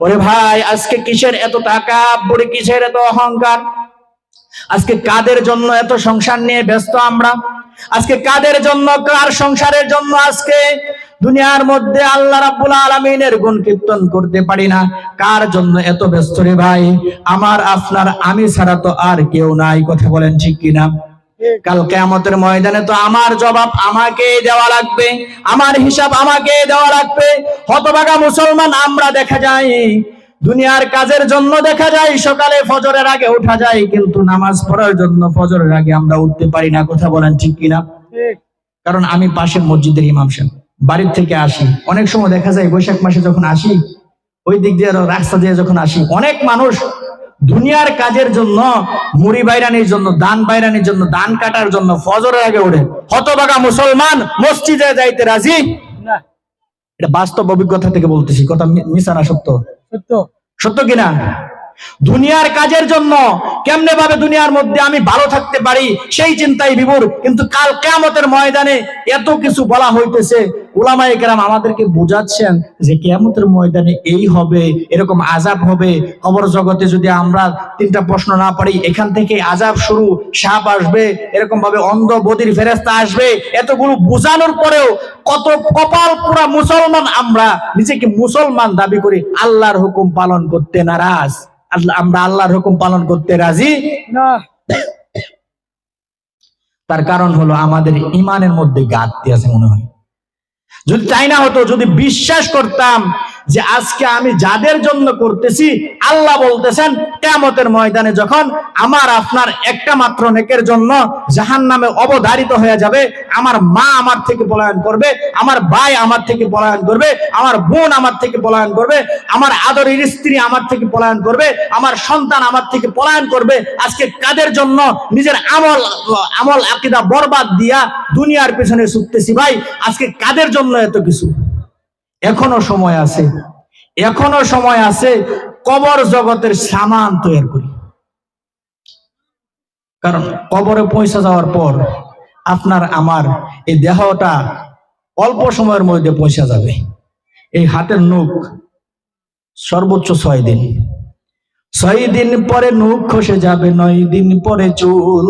ওরে ভাই, আজকে কিসের এত টাকা? পড়ে কিসের এত অহংকার? আজকে কাদের জন্য এত সংসার নিয়ে ব্যস্ত আমরা? আজকে কাদের জন্য, কার সংসারের জন্য আজকে দুনিয়ার মধ্যে আল্লাহ রাব্বুল আলামিনের গুণ কীর্তন করতে পারি না? কার জন্য এত ব্যস্ত রে ভাই? আমার, আপনার, আমি ছাড়া তো আর কেউ নাই। কথা বলেন ঠিক কিনা? কাল কেয়ামতের ময়দানে তো আমার জবাব আমাকে দেওয়া লাগবে আমার হিসাব আমাকে দেওয়া লাগবে। হতভাগা মুসলমান আমরা দেখা যায় দুনিয়ার কাজের জন্য দেখা যায় সকালে ফজরের আগে ওঠা যায় কিন্তু নামাজ পড়ার জন্য ফজরের আগে আমরা উঠতে পারি না কথা বলেন ঠিক কিনা? কারণ আমি পাশের মসজিদের ইমাম সাহেব বাড়ির থেকে আসি। অনেক সময় দেখা যায় বৈশাখ মাসে যখন আসি ওই দিক দিয়ে রাস্তা দিয়ে যখন আসি অনেক মানুষ দুনিয়ার কাজের জন্য মুড়ি বাইরানির জন্য দান বাইরানির জন্য দান কাটার জন্য ফজরের আগে ওঠে। হতবাগা মুসলমান মসজিদে যাইতে রাজি? এটা বাস্তব অভিজ্ঞতা থেকে বলতেছি কথা মি- মিছা না সত্য? সত্য। সত্য কিনা দুনিয়ার কাজের জন্য কেমনে ভাবে দুনিয়ার মধ্যে আমি ভালো থাকতে পারি সেই চিন্তাই বিভোর কিন্তু কাল কেয়ামতের ময়দানে এত কিছু বলা হইতেছে উলামায়ে কেরাম আমাদেরকে বোঝাচ্ছেন যে কেয়ামতের ময়দানে এই হবে, এরকম আজাব হবে। কবর জগতে যদি আমরা তিনটা প্রশ্ন না পারি, এখান থেকে আজাব শুরু, সাপ আসবে এরকম ভাবে অন্ধ বদির ফেরেস্তা আসবে। এতগুলো বোঝানোর পরেও কত কপাল পুরা মুসলমান আমরা নিজেকে মুসলমান দাবি করি, আল্লাহর হুকুম পালন করতে নারাজ। আমরা আল্লাহর হুকুম পালন করতে রাজি না। তার কারণ হলো আমাদের ইমানের মধ্যে গাঁততি আছে মনে হয়। যদি তাই না হতো যদি বিশ্বাস করতাম যে আজকে আমি যাদের জন্য করতেছি, আল্লাহ বলতেছেন কেমতের ময়দানে যখন আমার আপনার একটা মাত্র নেকের জন্য জাহান নামে অবধারিত হয়ে যাবে, আমার মা আমার থেকে পলায়ন করবে, আমার ভাই আমার থেকে পলায়ন করবে, আমার বোন আমার থেকে পলায়ন করবে, আমার আদরের স্ত্রী আমার থেকে পলায়ন করবে, আমার সন্তান আমার থেকে পলায়ন করবে, আজকে কাদের জন্য নিজের আমল আমল আকিদা বরবাদ দিয়া দুনিয়ার পেছনে ছুটতেছি ভাই, আজকে কাদের জন্য এত কিছু? এখনও সময় আছে, এখনও সময় আছে কবর জগতের সামান তৈরি করি। কারণ কবরে পয়সা যাওয়ার পর আপনার আমার এই দেহটা অল্প সময়ের মধ্যে পয়সা যাবে। এই হাতের নখ সর্বোচ্চ ছয় দিন। ছয় দিন পরে নখ খসে যাবে, নয় দিন পরে চুল।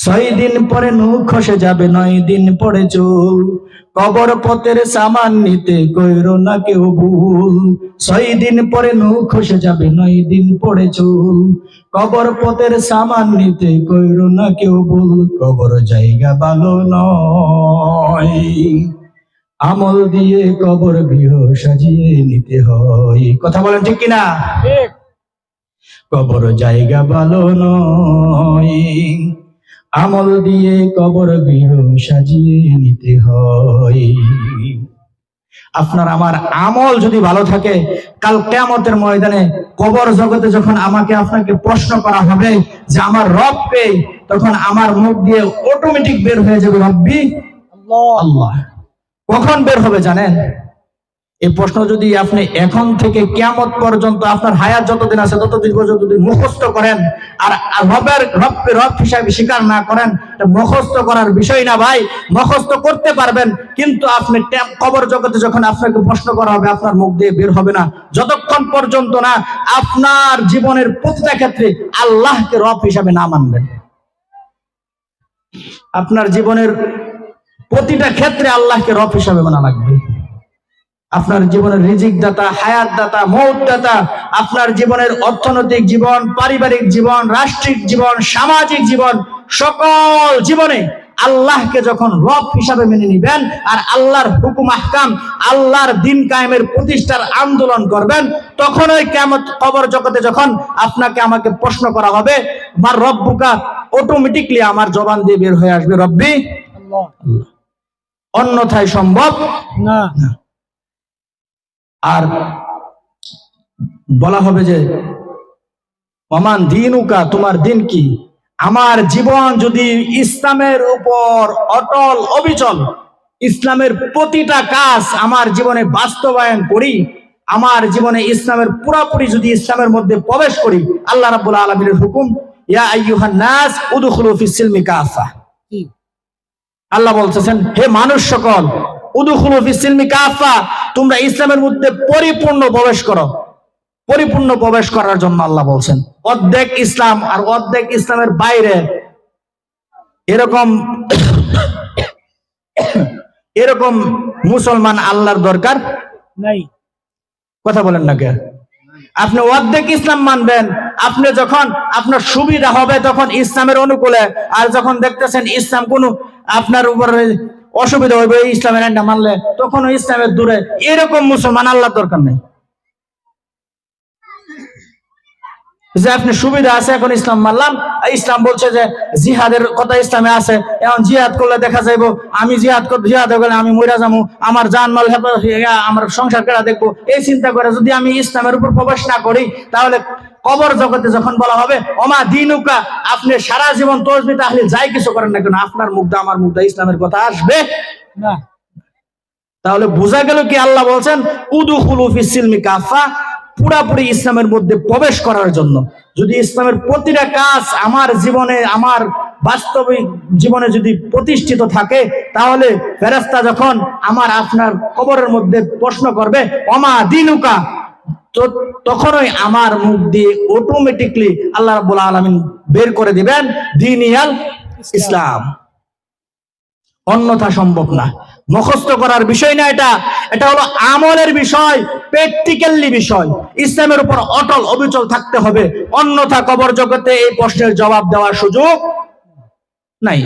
ছয় দিন পরে নখ খসে যাবে নয় দিন পরে চুল। কবর পথের সামান নিতে কইরো না কেউ ভুল। ছয় দিন পরে নখ খসে যাবে নয় দিন পরে চুল। কবর পথের সামান নিতে কইরো না কেউ ভুল। কবর জায়গা ভালো নয়। আমল দিয়ে কবর গৃহ সাজিয়ে নিতে হয়। কথা বলেন ঠিক কিনা? কবর জায়গা ভালো নয়। আমল দিয়ে কবর গৃহ সাজিয়ে নিতে হয়। আপনার আমার আমল যদি ভালো থাকে কাল কেয়ামতের ময়দানে কবর জগতে যখন আমাকে আপনাকে প্রশ্ন করা হবে যে আমার রব কে তখন আমার মুখ দিয়ে অটোমেটিক বের হয়ে যাবে রব্বি আল্লাহ। আল্লাহ। কখন বের হবে জানেন? এই প্রশ্ন যদি আপনি এখন থেকে কিয়ামত পর্যন্ত আপনার হায়াত যতদিন আছে, ততদিন পর্যন্ত যদি মুখস্থ করেন, আর রবের রবকে রব হিসাবে স্বীকার না করেন মুখস্থ করার বিষয় না ভাই, মুখস্থ করতে পারবেন, কিন্তু আপনি কবর জগতে যখন আপনাকে প্রশ্ন করা হবে, আপনার মুখ দিয়ে বের হবে না। যতক্ষণ পর্যন্ত না আপনার জীবনের প্রতিটা ক্ষেত্রে আল্লাহকে রব হিসাবে না মানবেন। আপনার জীবনের প্রতিটা ক্ষেত্রে আল্লাহকে রব হিসাবে মানা লাগবে। আপনার জীবনের রিজিক দাতা হায়াত দাতা মৌত দাতা আপনার জীবনের অর্থনৈতিক জীবন পারিবারিক জীবন রাষ্ট্রিক জীবন সামাজিক জীবন সকল জীবনে আল্লাহকে যখন রব হিসাবে মেনে নিবেন আর আল্লাহর হুকুম আহকাম আল্লাহর দিন কায়েমের প্রতিষ্ঠার আন্দোলন করবেন তখনই কেমন কবর জগতে যখন আপনাকে আমাকে প্রশ্ন করা হবে আমার রব্বুকা? অটোমেটিকলি আমার জবান দিয়ে বের হয়ে আসবে রব্বি অন্যথায় সম্ভব না। আর বলা হবে যে অমান দিনুকা তোমার দিন কি? আমার জীবন যদি ইসলামের উপর অটল অবিচল ইসলামের প্রতিটা কাজ আমার জীবনে বাস্তবায়ন করি আমার জীবনে ইসলামের পুরাপুরি যদি ইসলামের মধ্যে প্রবেশ করি আল্লাহ রাব্বুল আলামিনের হুকুম ইয়া আল্লাহ বলতেছেন হে মানুষ সকল উদুখুলু ফিসিলমি কাফা। তোমরা ইসলামের মধ্যে পরিপূর্ণ প্রবেশ করো। পরিপূর্ণ প্রবেশ করার জন্য আল্লাহ বলছেন অর্ধেক ইসলাম আর অর্ধেক ইসলামের বাইরে। এরকম এরকম মুসলমান আল্লাহর দরকার নাই। কথা বলেন না কে? আপনি অর্ধেক ইসলাম মানবেন আপনি যখন আপনার সুবিধা হবে তখন ইসলামের অনুকূলে আর যখন দেখতেছেন ইসলাম কোন আপনার উপরে অসুবিধা হবে ইসলামের আইনটা মানলে তখন ওই ইসলামের দূরে। এরকম মুসলমান আল্লাহ দরকার নেই। যে আপনি সুবিধা আছে এখন ইসলাম মানলাম। ইসলাম বলছে যে জিহাদের কথা ইসলামে আছে এখন জিহাদ করলে দেখা যাইব আমি জিহাদ জিহাদ করলে আমি মইরা যাব আমার জান মাল হয়ে গেলে আমার সংসার কেরা দেখব। এই চিন্তা করে যদি আমি ইসলামের উপর প্রবেশ না করি তাহলে কবর জগতে যখন বলা হবে ওমা দিনুকা আপনি সারা জীবন তসবি তাহলে যাই কিছু করেন না কেন আপনার মুগ্ধা আমার মুগ্ধা ইসলামের কথা আসবে? না। তাহলে বোঝা গেল কি আল্লাহ বলছেন উদুখুলু ফিসিলমি কাফা পুরাপুরি ইসলামের মধ্যে প্রবেশ করার জন্য। যদি ইসলামের প্রতিটা কাজ আমার জীবনে, আমার বাস্তবিক জীবনে যদি প্রতিষ্ঠিত থাকে, তাহলে ফেরেস্তা যখন আমার আপনার কবরের মধ্যে প্রশ্ন করবে অমা দিনুকা? তো তখনই আমার মুখ দিয়ে অটোমেটিকলি আল্লাহ রাব্বুল আলামিন বের করে দিবেন, দিনিয়াল ইসলাম। অন্যথা সম্ভব না। মুখস্থ করার বিষয় না এটা। এটা হলো আমলের বিষয়, প্র্যাকটিক্যালি বিষয়। ইসলামের উপর অটল অবিচল থাকতে হবে। অন্যথা কবর জগতে এই প্রশ্নের জবাব দেওয়ার সুযোগ নাই।